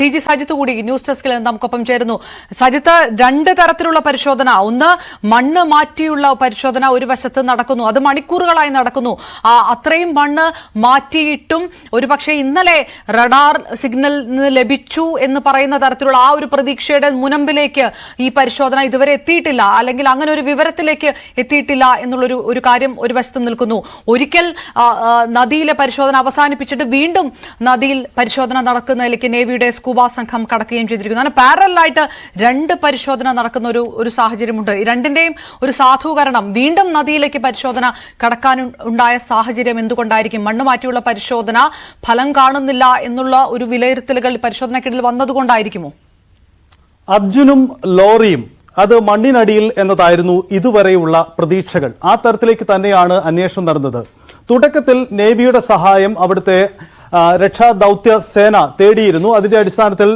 T G Sajith കൂടി news ഡെസ്കിൽ നമുക്കൊപ്പം ചേരുന്നു. സജിത്ത് രണ്ട് തരത്തിലുള്ള പരിശോധന. ഒന്ന് മണ്ണ് മാറ്റിയുള്ള പരിശോധന ഒരു വശത്ത് നടക്കുന്നു. അത് മണിക്കൂറുകളായി നടക്കുന്നു. അത്രയും മണ്ണ് മാറ്റിയിട്ടും ഒരുപക്ഷെ ഇന്നലെ റഡാർ സിഗ്നൽ ലഭിച്ചു എന്ന് പറയുന്ന തരത്തിലുള്ള ആ ഒരു പ്രതീക്ഷയുടെ മുനമ്പിലേക്ക് ഈ പരിശോധന ഇതുവരെ എത്തിയിട്ടില്ല. അല്ലെങ്കിൽ അങ്ങനെ ഒരു വിവരത്തിലേക്ക് എത്തിയിട്ടില്ല എന്നുള്ളൊരു ഒരു കാര്യം ഒരു വശത്ത് നിൽക്കുന്നു. ഒരിക്കൽ നദിയിലെ പരിശോധന അവസാനിപ്പിച്ചിട്ട് വീണ്ടും നദിയിൽ പരിശോധന നടക്കുന്നതിലേക്ക് നേവിയുടെ സ്കൂബ സംഘം കടക്കുകയും ചെയ്തിരിക്കുന്നു. അങ്ങനെ പാരലായിട്ട് രണ്ട് പരിശോധന നടക്കുന്ന ഒരു ഒരു സാഹചര്യമുണ്ട്. രണ്ടിന്റെയും ഒരു സാധൂകരണം വീണ്ടും നദിയിലേക്ക് പരിശോധന കടക്കാൻ ഉണ്ടായ സാഹചര്യം എന്തുകൊണ്ടായിരിക്കും? മണ്ണ് മാറ്റിയുള്ള പരിശോധന ഫലം കാണുന്നില്ല എന്നുള്ള ഒരു വിലയിരുത്തലുകൾ പരിശോധനയ്ക്കിടയിൽ വന്നതുകൊണ്ടായിരിക്കുമോ? അർജുനും ലോറിയും അത് മണ്ണിനടിയിൽ എന്നതായിരുന്നു ഇതുവരെയുള്ള പ്രതീക്ഷകൾ. ആ തരത്തിലേക്ക് തന്നെയാണ് അന്വേഷണം നടന്നത്. തുടക്കത്തിൽ നേവിയുടെ സഹായം അവിടുത്തെ രക്ഷാ ദൗത്യ സേന തേടിയിരുന്നു. അതിന്റെ അടിസ്ഥാനത്തിൽ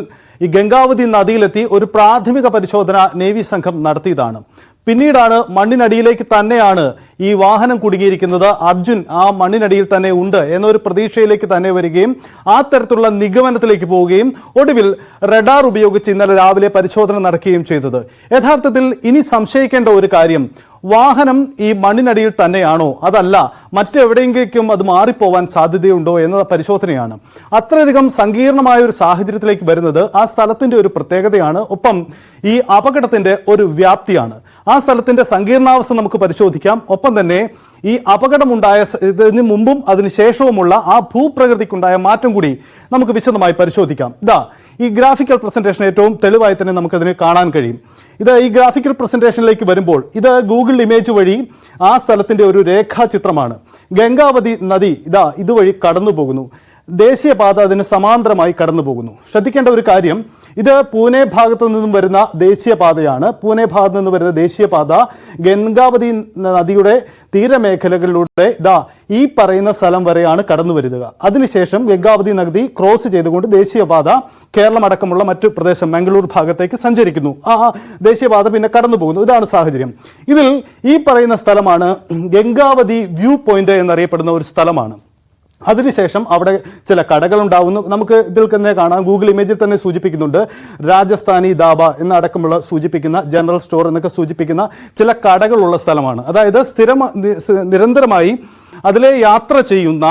ഈ ഗംഗാവതി നദിയിലെത്തി ഒരു പ്രാഥമിക പരിശോധന നേവി സംഘം നടത്തിയതാണ്. പിന്നീടാണ് മണ്ണിനടിയിലേക്ക് തന്നെയാണ് ഈ വാഹനം കുടുങ്ങിയിരിക്കുന്നത്. അർജുൻ ആ മണ്ണിനടിയിൽ തന്നെ ഉണ്ട് എന്നൊരു പ്രതീക്ഷയിലേക്ക് തന്നെ വരികയും ആ തരത്തിലുള്ള നിഗമനത്തിലേക്ക് പോവുകയും ഒടുവിൽ റഡാർ ഉപയോഗിച്ച് ഇന്നലെ രാവിലെ പരിശോധന നടക്കുകയും ചെയ്തത്. യഥാർത്ഥത്തിൽ ഇനി സംശയിക്കേണ്ട ഒരു കാര്യം വാഹനം ഈ മണ്ണിനടിയിൽ തന്നെയാണോ? അതല്ല മറ്റെവിടെയെങ്കിലും അത് മാറിപ്പോവാൻ സാധ്യതയുണ്ടോ എന്ന പരിശോധനയാണ്. അത്രയധികം സങ്കീർണമായ ഒരു സാഹചര്യത്തിലേക്ക് വരുന്നത് ആ സ്ഥലത്തിന്റെ ഒരു പ്രത്യേകതയാണ്. ഒപ്പം ഈ അപകടത്തിന്റെ ഒരു വ്യാപ്തിയാണ്. ആ സ്ഥലത്തിന്റെ സങ്കീർണാവസ്ഥ നമുക്ക് പരിശോധിക്കാം. ഒപ്പം തന്നെ ഈ അപകടമുണ്ടായ ഇതിന് മുമ്പും അതിന് ശേഷവുമുള്ള ആ ഭൂപ്രകൃതിക്കുണ്ടായ മാറ്റം കൂടി നമുക്ക് വിശദമായി പരിശോധിക്കാം. ഇതാ ഈ ഗ്രാഫിക്കൽ പ്രസന്റേഷൻ ഏറ്റവും തെളിവായി തന്നെ നമുക്കതിന് കാണാൻ കഴിയും. ഇത് ഈ ഗ്രാഫിക്കൽ പ്രസന്റേഷനിലേക്ക് വരുമ്പോൾ ഇത് ഗൂഗിൾ ഇമേജ് വഴി ആ സ്ഥലത്തിന്റെ ഒരു രേഖാചിത്രമാണ്. ഗംഗാവതി നദി ഇതാ ഇതുവഴി കടന്നു പോകുന്നു ദേശീയപാത അതിന് സമാന്തരമായി കടന്നു പോകുന്നു ശ്രദ്ധിക്കേണ്ട ഒരു കാര്യം ഇത് പൂനെ ഭാഗത്തു നിന്നും വരുന്ന ദേശീയപാതയാണ്. പൂനെ ഭാഗത്തു നിന്ന് വരുന്ന ദേശീയപാത ഗംഗാവതി നദിയുടെ തീരമേഖലകളിലൂടെ ഇതാ ഈ പറയുന്ന സ്ഥലം വരെയാണ് കടന്നു വരുന്നത് അതിനുശേഷം ഗംഗാവതി നദി ക്രോസ് ചെയ്തുകൊണ്ട് ദേശീയപാത കേരളം അടക്കമുള്ള മറ്റു പ്രദേശം മംഗളൂർ ഭാഗത്തേക്ക് സഞ്ചരിക്കുന്നു. ആ ദേശീയപാത പിന്നെ കടന്നു പോകുന്നു ഇതാണ് സാഹചര്യം. ഇതിൽ ഈ പറയുന്ന സ്ഥലമാണ് ഗംഗാവതി വ്യൂ പോയിന്റ് എന്നറിയപ്പെടുന്ന ഒരു സ്ഥലമാണ്. അതിനുശേഷം അവിടെ ചില കടകൾ ഉണ്ടാവുന്നു നമുക്ക് ഇതിൽ തന്നെ കാണാം. ഗൂഗിൾ ഇമേജിൽ തന്നെ സൂചിപ്പിക്കുന്നുണ്ട്. രാജസ്ഥാനി ദാബ എന്നടക്കമുള്ള സൂചിപ്പിക്കുന്ന ജനറൽ സ്റ്റോർ എന്നൊക്കെ സൂചിപ്പിക്കുന്ന ചില കടകളുള്ള സ്ഥലമാണ്. അതായത് സ്ഥിരം നിരന്തരമായി അതിലെ യാത്ര ചെയ്യുന്ന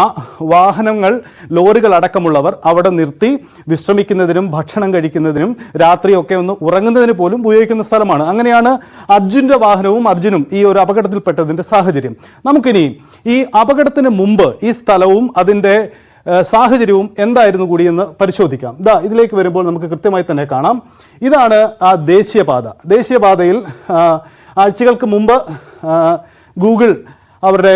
വാഹനങ്ങൾ ലോറികൾ അടക്കമുള്ളവർ അവിടെ നിർത്തി വിശ്രമിക്കുന്നതിനും ഭക്ഷണം കഴിക്കുന്നതിനും രാത്രിയൊക്കെ ഒന്ന് ഉറങ്ങുന്നതിന് പോലും ഉപയോഗിക്കുന്ന സ്ഥലമാണ്. അങ്ങനെയാണ് അർജുന്റെ വാഹനവും അർജുനും ഈ ഒരു അപകടത്തിൽപ്പെട്ടതിന്റെ സാഹചര്യം. നമുക്കിനി ഈ അപകടത്തിന് മുമ്പ് ഈ സ്ഥലവും അതിന്റെ സാഹചര്യവും എന്തായിരുന്നു കൂടിയെന്ന് പരിശോധിക്കാം. ഇതാ ഇതിലേക്ക് വരുമ്പോൾ നമുക്ക് കൃത്യമായി തന്നെ കാണാം. ഇതാണ് ആ ദേശീയപാത. ദേശീയപാതയിൽ ആഴ്ചകൾക്ക് മുമ്പ് ഗൂഗിൾ അവരുടെ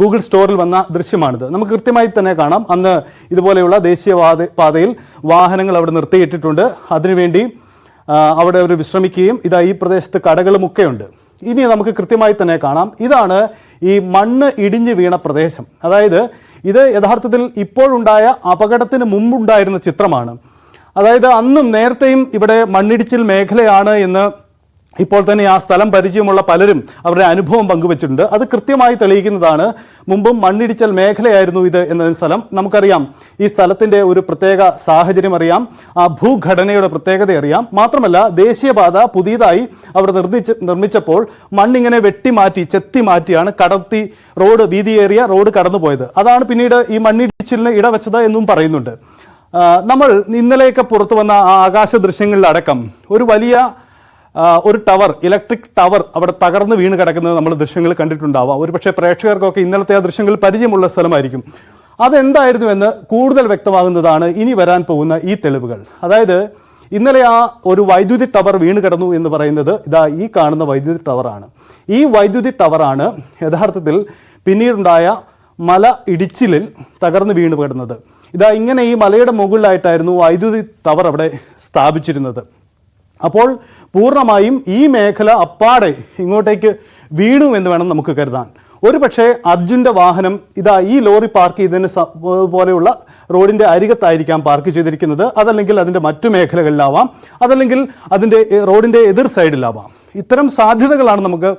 ഗൂഗിൾ സ്റ്റോറിൽ വന്ന ദൃശ്യമാണിത്. നമുക്ക് കൃത്യമായി തന്നെ കാണാം. അന്ന് ഇതുപോലെയുള്ള ദേശീയ പാതയിൽ വാഹനങ്ങൾ അവിടെ നിർത്തിയിട്ടിട്ടുണ്ട്. അതിനുവേണ്ടി അവിടെ അവർ വിശ്രമിക്കുകയും ഇതാ ഈ പ്രദേശത്ത് കടകളുമൊക്കെ ഉണ്ട് ഇനി നമുക്ക് കൃത്യമായി തന്നെ കാണാം. ഇതാണ് ഈ മണ്ണ് ഇടിഞ്ഞു വീണ പ്രദേശം. അതായത് ഇത് യഥാർത്ഥത്തിൽ ഇപ്പോഴുണ്ടായ അപകടത്തിന് മുമ്പുണ്ടായിരുന്ന ചിത്രമാണ്. അതായത് അന്നും നേരത്തെയും ഇവിടെ മണ്ണിടിച്ചിൽ മേഖലയാണ് എന്ന് ഇപ്പോൾ തന്നെ ആ സ്ഥലം പരിചയമുള്ള പലരും അവരുടെ അനുഭവം പങ്കുവച്ചിട്ടുണ്ട്. അത് കൃത്യമായി തെളിയിക്കുന്നതാണ്. മുമ്പും മണ്ണിടിച്ചൽ മേഖലയായിരുന്നു ഇത് എന്ന സ്ഥലം. നമുക്കറിയാം ഈ സ്ഥലത്തിന്റെ ഒരു പ്രത്യേക സാഹചര്യം അറിയാം. ആ ഭൂഘടനയുടെ പ്രത്യേകത അറിയാം. മാത്രമല്ല ദേശീയപാത പുതിയതായി അവർ നിർദ്ദിച്ച് നിർമ്മിച്ചപ്പോൾ മണ്ണിങ്ങനെ വെട്ടിമാറ്റി ചെത്തി മാറ്റിയാണ് കടത്തി റോഡ് വീതിയേറിയ റോഡ് കടന്നുപോയത്. അതാണ് പിന്നീട് ഈ മണ്ണിടിച്ചിലിന് ഇടവച്ചത് എന്നും പറയുന്നുണ്ട്. നമ്മൾ ഇന്നലെയൊക്കെ പുറത്തു വന്ന ആ ആകാശ ദൃശ്യങ്ങളിലടക്കം ഒരു വലിയ ഒരു ടവർ ഇലക്ട്രിക് ടവർ അവിടെ തകർന്ന് വീണ് കിടക്കുന്നത് നമ്മൾ ദൃശ്യങ്ങൾ കണ്ടിട്ടുണ്ടാവാം. ഒരുപക്ഷെ പ്രേക്ഷകർക്കൊക്കെ ഇന്നലത്തെ ആ ദൃശ്യങ്ങൾ പരിചയമുള്ള സ്ഥലമായിരിക്കും. അതെന്തായിരുന്നു എന്ന് കൂടുതൽ വ്യക്തമാകുന്നതാണ് ഇനി വരാൻ പോകുന്ന ഈ തെളിവുകൾ. അതായത് ഇന്നലെ ആ ഒരു വൈദ്യുതി ടവർ വീണ് കിടന്നു എന്ന് പറയുന്നത് ഇതാ ഈ കാണുന്ന വൈദ്യുതി ടവറാണ്. ഈ വൈദ്യുതി ടവറാണ് യഥാർത്ഥത്തിൽ പിന്നീടുണ്ടായ മല ഇടിച്ചിലിൽ തകർന്ന് വീണ് കിടന്നത്. ഇതാ ഇങ്ങനെ ഈ മലയുടെ മുകളിലായിട്ടായിരുന്നു വൈദ്യുതി ടവർ അവിടെ സ്ഥാപിച്ചിരുന്നത്. അപ്പോൾ പൂർണമായും ഈ മേഖല അപ്പാടെ ഇങ്ങോട്ടേക്ക് വീണു എന്ന് വേണം നമുക്ക് കരുതാൻ. ഒരു പക്ഷേ അർജുന്റെ വാഹനം ഇതാ ഈ ലോറി പാർക്ക് ചെയ്തതിന് പോലെയുള്ള റോഡിന്റെ അരികത്തായിരിക്കാം പാർക്ക് ചെയ്തിരിക്കുന്നത്. അതല്ലെങ്കിൽ അതിന്റെ മറ്റു മേഖലകളിലാവാം. അതല്ലെങ്കിൽ അതിന്റെ റോഡിന്റെ എതിർ സൈഡിലാവാം. ഇത്തരം സാധ്യതകളാണ് നമുക്ക്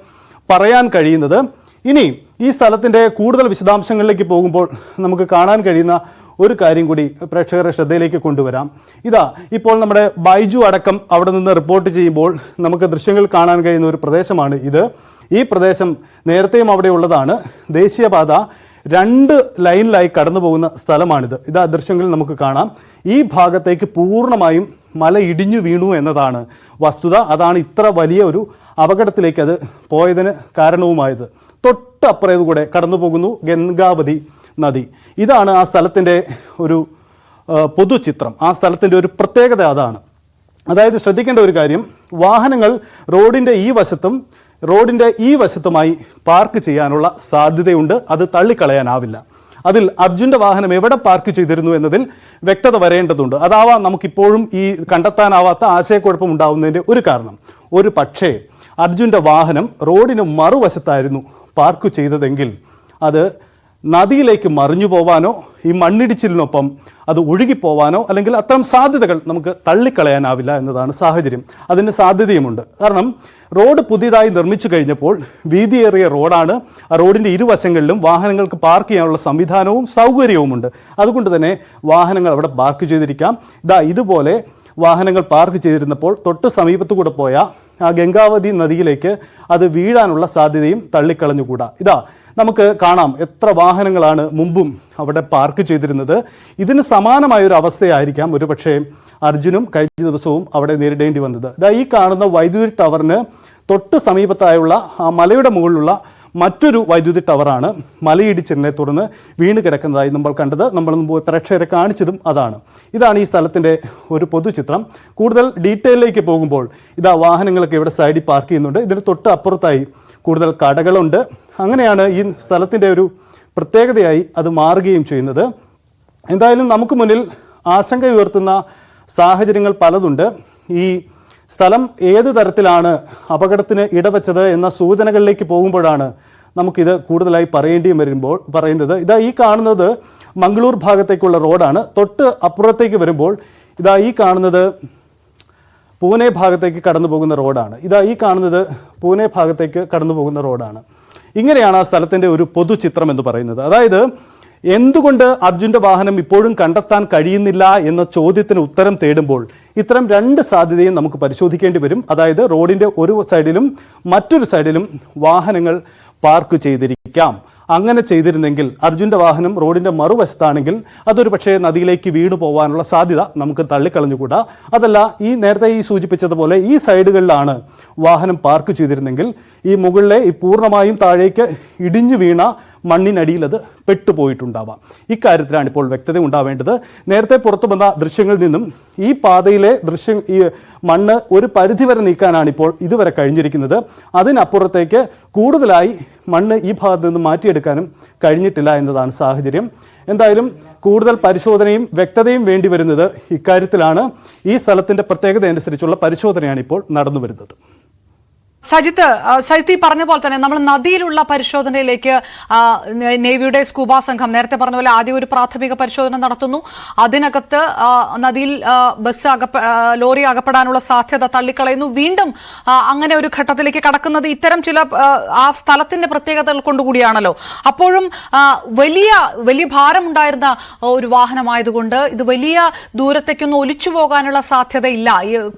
പറയാൻ കഴിയുന്നത്. ഇനി ഈ സ്ഥലത്തിന്റെ കൂടുതൽ വിശദാംശങ്ങളിലേക്ക് പോകുമ്പോൾ നമുക്ക് കാണാൻ കഴിയുന്ന ഒരു കാര്യം കൂടി പ്രേക്ഷകരുടെ ശ്രദ്ധയിലേക്ക് കൊണ്ടുവരാം. ഇതാ ഇപ്പോൾ നമ്മുടെ ബൈജു അടക്കം അവിടെ നിന്ന് റിപ്പോർട്ട് ചെയ്യുമ്പോൾ നമുക്ക് ദൃശ്യങ്ങൾ കാണാൻ കഴിയുന്ന ഒരു പ്രദേശമാണ് ഇത്. ഈ പ്രദേശം നേരത്തെയും അവിടെ ഉള്ളതാണ്. ദേശീയപാത രണ്ട് ലൈനിലായി കടന്നു പോകുന്ന സ്ഥലമാണിത്. ഇതാ ദൃശ്യങ്ങളിൽ നമുക്ക് കാണാം. ഈ ഭാഗത്തേക്ക് പൂർണമായും മല ഇടിഞ്ഞു വീണു എന്നതാണ് വസ്തുത. അതാണ് ഇത്ര വലിയ ഒരു അപകടത്തിലേക്ക് അത് പോയതിന് കാരണവുമായത്. തൊട്ടപ്പുറേതുകൂടെ കടന്നു പോകുന്നു ഗംഗാവതി നദി. ഇതാണ് ആ സ്ഥലത്തിന്റെ ഒരു പൊതുചിത്രം. ആ സ്ഥലത്തിന്റെ ഒരു പ്രത്യേകത അതാണ്. അതായത് ശ്രദ്ധിക്കേണ്ട ഒരു കാര്യം വാഹനങ്ങൾ റോഡിന്റെ ഈ വശത്തും റോഡിന്റെ ഈ വശത്തുമായി പാർക്ക് ചെയ്യാനുള്ള സാധ്യതയുണ്ട്. അത് തള്ളിക്കളയാനാവില്ല. അതിൽ അർജുന്റെ വാഹനം എവിടെ പാർക്ക് ചെയ്തിരുന്നു എന്നതിൽ വ്യക്തത വരേണ്ടതുണ്ട്. അതാവാം നമുക്കിപ്പോഴും ഈ കണ്ടെത്താനാവാത്ത ആശയക്കുഴപ്പം ഉണ്ടാവുന്നതിന്റെ ഒരു കാരണം. ഒരു പക്ഷേ അർജുന്റെ വാഹനം റോഡിന് മറുവശത്തായിരുന്നു പാർക്ക് ചെയ്തതെങ്കിൽ അത് നദിയിലേക്ക് മറിഞ്ഞു പോവാനോ ഈ മണ്ണിടിച്ചിലിനൊപ്പം അത് ഒഴുകിപ്പോവാനോ അല്ലെങ്കിൽ അത്തരം സാധ്യതകൾ നമുക്ക് തള്ളിക്കളയാനാവില്ല എന്നതാണ് സാഹചര്യം. അതിന് സാധ്യതയുമുണ്ട്. കാരണം റോഡ് പുതിയതായി നിർമ്മിച്ചു കഴിഞ്ഞപ്പോൾ വീതിയേറിയ റോഡാണ്. ആ റോഡിന്റെ ഇരുവശങ്ങളിലും വാഹനങ്ങൾക്ക് പാർക്ക് ചെയ്യാനുള്ള സംവിധാനവും സൗകര്യവുമുണ്ട്. അതുകൊണ്ട് തന്നെ വാഹനങ്ങൾ അവിടെ പാർക്ക് ചെയ്തിരിക്കാം. ഇതാ ഇതുപോലെ വാഹനങ്ങൾ പാർക്ക് ചെയ്തിരുന്നപ്പോൾ തൊട്ട് സമീപത്തു കൂടെ പോയ ആ ഗംഗാവതി നദിയിലേക്ക് അത് വീഴാനുള്ള സാധ്യതയും തള്ളിക്കളഞ്ഞുകൂടാ. ഇതാ നമുക്ക് കാണാം എത്ര വാഹനങ്ങളാണ് മുമ്പും അവിടെ പാർക്ക് ചെയ്തിരുന്നത്. ഇതിന് സമാനമായ ഒരു അവസ്ഥയായിരിക്കാം ഒരു പക്ഷേ അർജുനും കഴിഞ്ഞ ദിവസവും അവിടെ നേരിടേണ്ടി വന്നത്. ഇതാ ഈ കാണുന്ന വൈദ്യുതി ടവറിന് തൊട്ട് സമീപത്തായുള്ള ആ മലയുടെ മുകളിലുള്ള മറ്റൊരു വൈദ്യുതി ടവറാണ് മലയിടിച്ചിലിനെ തുടർന്ന് വീണ് കിടക്കുന്നതായി നമ്മൾ കണ്ടത്. നമ്മൾ പ്രേക്ഷകരെ കാണിച്ചതും അതാണ്. ഇതാണ് ഈ സ്ഥലത്തിന്റെ ഒരു പൊതുചിത്രം. കൂടുതൽ ഡീറ്റെയിലേക്ക് പോകുമ്പോൾ ഇതാ വാഹനങ്ങളൊക്കെ ഇവിടെ സൈഡിൽ പാർക്ക് ചെയ്യുന്നുണ്ട്. ഇതിന് തൊട്ട് അപ്പുറത്തായി കൂടുതൽ കടകളുണ്ട്. അങ്ങനെയാണ് ഈ സ്ഥലത്തിന്റെ ഒരു പ്രത്യേകതയായി അത് മാറുകയും ചെയ്യുന്നത്. എന്തായാലും നമുക്ക് മുന്നിൽ ആശങ്ക ഉയർത്തുന്ന സാഹചര്യങ്ങൾ പലതുണ്ട്. ഈ സ്ഥലം ഏത് തരത്തിലാണ് അപകടത്തിന് ഇടവച്ചത് എന്ന സൂചനകളിലേക്ക് പോകുമ്പോഴാണ് നമുക്കിത് കൂടുതലായി പറയേണ്ടിയും വരുമ്പോൾ പറയുന്നത്. ഇതാ ഈ കാണുന്നത് മംഗളൂർ ഭാഗത്തേക്കുള്ള റോഡാണ്. തൊട്ട് അപ്പുറത്തേക്ക് വരുമ്പോൾ ഇതാ ഈ കാണുന്നത് പൂനെ ഭാഗത്തേക്ക് കടന്നു പോകുന്ന റോഡാണ്. ഇതാ ഈ കാണുന്നത് പൂനെ ഭാഗത്തേക്ക് കടന്നു പോകുന്ന റോഡാണ്. ഇങ്ങനെയാണ് ആ സ്ഥലത്തിന്റെ ഒരു പൊതുചിത്രം എന്ന് പറയുന്നത്. അതായത് എന്തുകൊണ്ട് അർജുന്റെ വാഹനം ഇപ്പോഴും കണ്ടെത്താൻ കഴിയുന്നില്ല എന്ന ചോദ്യത്തിന് ഉത്തരം തേടുമ്പോൾ ഇത്തരം രണ്ട് സാധ്യതയും നമുക്ക് പരിശോധിക്കേണ്ടി വരും. അതായത് റോഡിന്റെ ഒരു സൈഡിലും മറ്റൊരു സൈഡിലും വാഹനങ്ങൾ പാർക്ക് ചെയ്തിരിക്കാം. അങ്ങനെ ചെയ്തിരുന്നെങ്കിൽ അർജുന്റെ വാഹനം റോഡിന്റെ മറുവശത്താണെങ്കിൽ അതൊരു പക്ഷേ നദിയിലേക്ക് വീണു പോകാനുള്ള സാധ്യത നമുക്ക് തള്ളിക്കളഞ്ഞുകൂടാ. അതല്ല ഈ നേരത്തെ ഈ സൂചിപ്പിച്ചതുപോലെ ഈ സൈഡുകളിലാണ് വാഹനം പാർക്ക് ചെയ്തിരുന്നെങ്കിൽ ഈ മുകളിലെ ഈ പൂർണമായും താഴേക്ക് ഇടിഞ്ഞു വീണ മണ്ണിനടിയിൽ അത് പെട്ടുപോയിട്ടുണ്ടാവാം. ഇക്കാര്യത്തിലാണ് ഇപ്പോൾ വ്യക്തത ഉണ്ടാവേണ്ടത്. നേരത്തെ പുറത്തു വന്ന ദൃശ്യങ്ങളിൽ നിന്നും ഈ പാതയിലെ ദൃശ്യം ഈ മണ്ണ് ഒരു പരിധി വരെ നീക്കാനാണ് ഇപ്പോൾ ഇതുവരെ കഴിഞ്ഞിരിക്കുന്നത്. അതിനപ്പുറത്തേക്ക് കൂടുതലായി മണ്ണ് ഈ ഭാഗത്ത് നിന്ന് മാറ്റിയെടുക്കാനും കഴിഞ്ഞിട്ടില്ല എന്നതാണ് സാഹചര്യം. എന്തായാലും കൂടുതൽ പരിശോധനയും വ്യക്തതയും വേണ്ടി വരുന്നത് ഇക്കാര്യത്തിലാണ്. ഈ സ്ഥലത്തിന്റെ പ്രത്യേകത അനുസരിച്ചുള്ള പരിശോധനയാണ് ഇപ്പോൾ നടന്നു വരുന്നത് സജിത്ത് സജിത്ത് ഈ പറഞ്ഞ പോലെ തന്നെ നമ്മൾ നദിയിലുള്ള പരിശോധനയിലേക്ക് നേവിയുടെ സ്കൂബ സംഘം നേരത്തെ പറഞ്ഞ പോലെ ആദ്യം ഒരു പ്രാഥമിക പരിശോധന നടത്തുന്നു. അതിനകത്ത് നദിയിൽ ബസ് അകപ്പ ലോറി അകപ്പെടാനുള്ള സാധ്യത തള്ളിക്കളയുന്നു. വീണ്ടും അങ്ങനെ ഒരു ഘട്ടത്തിലേക്ക് കടക്കുന്നത് ഇത്തരം ചില ആ, സ്ഥലത്തിന്റെ പ്രത്യേകതകൾ കൊണ്ടുകൂടിയാണല്ലോ. അപ്പോഴും വലിയ വലിയ ഭാരമുണ്ടായിരുന്ന ഒരു വാഹനമായതുകൊണ്ട് ഇത് വലിയ ദൂരത്തേക്കൊന്നും ഒലിച്ചു പോകാനുള്ള സാധ്യതയില്ല.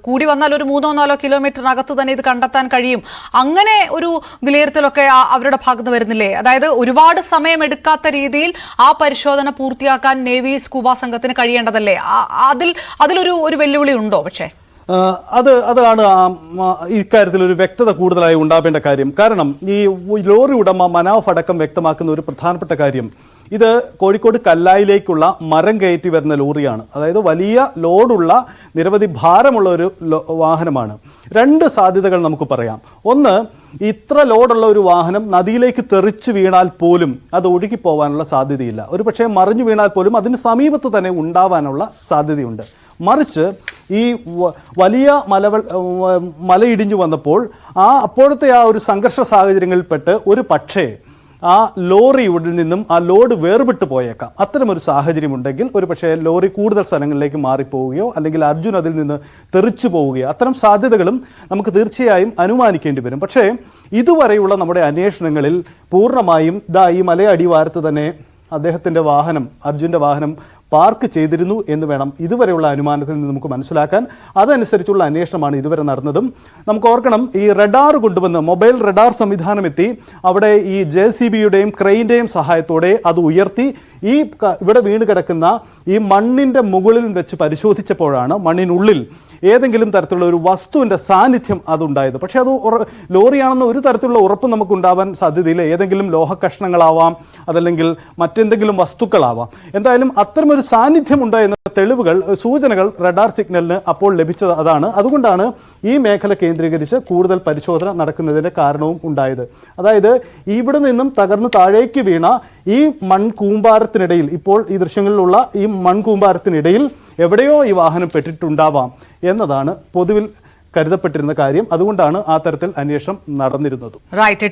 കൂടി വന്നാൽ ഒരു മൂന്നോ നാലോ കിലോമീറ്ററിനകത്ത് തന്നെ ഇത് കണ്ടെത്താൻ കഴിയും. അങ്ങനെ ഒരു വിലയിരുത്തലൊക്കെ അവരുടെ ഭാഗത്ത് വരുന്നില്ലേ? അതായത് ഒരുപാട് സമയമെടുക്കാത്ത രീതിയിൽ ആ പരിശോധന പൂർത്തിയാക്കാൻ നേവി സ്കൂബ സംഘത്തിന് കഴിയേണ്ടതല്ലേ? അതിൽ അതിലൊരു ഒരു വെല്ലുവിളി ഉണ്ടോ പക്ഷേ? അത് അതാണ് ഇക്കാര്യത്തിൽ ഒരു വ്യക്തത കൂടുതലായി ഉണ്ടാവേണ്ട കാര്യം. കാരണം ഈ ലോറി ഉടമ മനാഫ് അടക്കം വ്യക്തമാക്കുന്ന ഒരു പ്രധാനപ്പെട്ട കാര്യം ഇത് കോഴിക്കോട് കല്ലായിലേക്കുള്ള മരം കയറ്റി വരുന്ന ലോറിയാണ്. അതായത് വലിയ ലോഡുള്ള നിരവധി ഭാരമുള്ള ഒരു വാഹനമാണ്. രണ്ട് സാധ്യതകൾ നമുക്ക് പറയാം. ഒന്ന് ഇത്ര ലോഡുള്ള ഒരു വാഹനം നദിയിലേക്ക് തെറിച്ചു വീണാൽ പോലും അത് ഒഴുകി പോകാനുള്ള സാധ്യതയില്ല. ഒരു പക്ഷേ മറിഞ്ഞു വീണാൽ പോലും അതിന് സമീപത്ത് തന്നെ ഉണ്ടാവാനുള്ള സാധ്യതയുണ്ട്. മറിച്ച് ഈ വലിയ മലവൾ മലയിടിഞ്ഞു വന്നപ്പോൾ ആ അപ്പോഴത്തെ ആ ഒരു സംഘർഷ സാഹചര്യങ്ങളിൽപ്പെട്ട് ഒരു പക്ഷേ ആ ലോറി ലോറിയുടെ നിന്നും ആ ലോഡ് വേർപെട്ട് പോയേക്കാം. അത്തരമൊരു സാഹചര്യം ഉണ്ടെങ്കിൽ ഒരു പക്ഷേ ലോറി കൂടുതൽ സ്ഥലങ്ങളിലേക്ക് മാറിപ്പോവുകയോ അല്ലെങ്കിൽ അർജുൻ അതിൽ നിന്ന് തെറിച്ചു പോവുകയോ അത്തരം സാധ്യതകളും നമുക്ക് തീർച്ചയായും അനുമാനിക്കേണ്ടി വരും. പക്ഷേ ഇതുവരെയുള്ള നമ്മുടെ അന്വേഷണങ്ങളിൽ പൂർണമായും ദാ ഈ മലയടിവാരത്ത് തന്നെ അദ്ദേഹത്തിന്റെ വാഹനം അർജുന്റെ വാഹനം പാർക്ക് ചെയ്തിരുന്നു എന്ന് വേണം ഇതുവരെയുള്ള അനുമാനത്തിൽ നിന്ന് നമുക്ക് മനസ്സിലാക്കാൻ. അതനുസരിച്ചുള്ള അന്വേഷണമാണ് ഇതുവരെ നടന്നതും. നമുക്ക് ഓർക്കണം ഈ റഡാർ കൊണ്ടുവന്ന് മൊബൈൽ റഡാർ സംവിധാനം എത്തി. അവിടെ ഈ ജെ സി ബിയുടെയും ക്രെയിന്റെയും സഹായത്തോടെ അത് ഉയർത്തി. ഈ ഇവിടെ വീണ് കിടക്കുന്ന ഈ മണ്ണിന്റെ മുകളിൽ വെച്ച് പരിശോധിച്ചപ്പോഴാണ് മണ്ണിനുള്ളിൽ ഏതെങ്കിലും തരത്തിലുള്ള ഒരു വസ്തുവിന്റെ സാന്നിധ്യം അതുണ്ടായത്. പക്ഷേ അത് ലോറിയാണെന്ന് ഒരു തരത്തിലുള്ള ഉറപ്പ് നമുക്ക് ഉണ്ടാവാൻ സാധ്യതയില്ല. ഏതെങ്കിലും ലോഹ കഷ്ണങ്ങളാവാം അതല്ലെങ്കിൽ മറ്റെന്തെങ്കിലും വസ്തുക്കളാവാം. എന്തായാലും അത്തരമൊരു സാന്നിധ്യം ഉണ്ട് എന്ന തെളിവുകൾ സൂചനകൾ റഡാർ സിഗ്നലിന് അപ്പോൾ ലഭിച്ചത് അതാണ്. അതുകൊണ്ടാണ് ഈ മേഖല കേന്ദ്രീകരിച്ച് കൂടുതൽ പരിശോധന നടക്കുന്നതിന്റെ കാരണവും ഉണ്ടായത്. അതായത് ഇവിടെ നിന്നും തകർന്ന് താഴേക്ക് വീണ ഈ മൺകൂമ്പാരത്തിനിടയിൽ ഇപ്പോൾ ഈ ദൃശ്യങ്ങളിലുള്ള ഈ മൺകൂമ്പാരത്തിനിടയിൽ എവിടെയോ ഈ വാഹനം പെട്ടിട്ടുണ്ടാവാം എന്നതാണ് പൊതുവിൽ കരുതപ്പെട്ടിരുന്ന കാര്യം. അതുകൊണ്ടാണ് ആ തരത്തിൽ അന്വേഷണം നടന്നിരുന്നത്.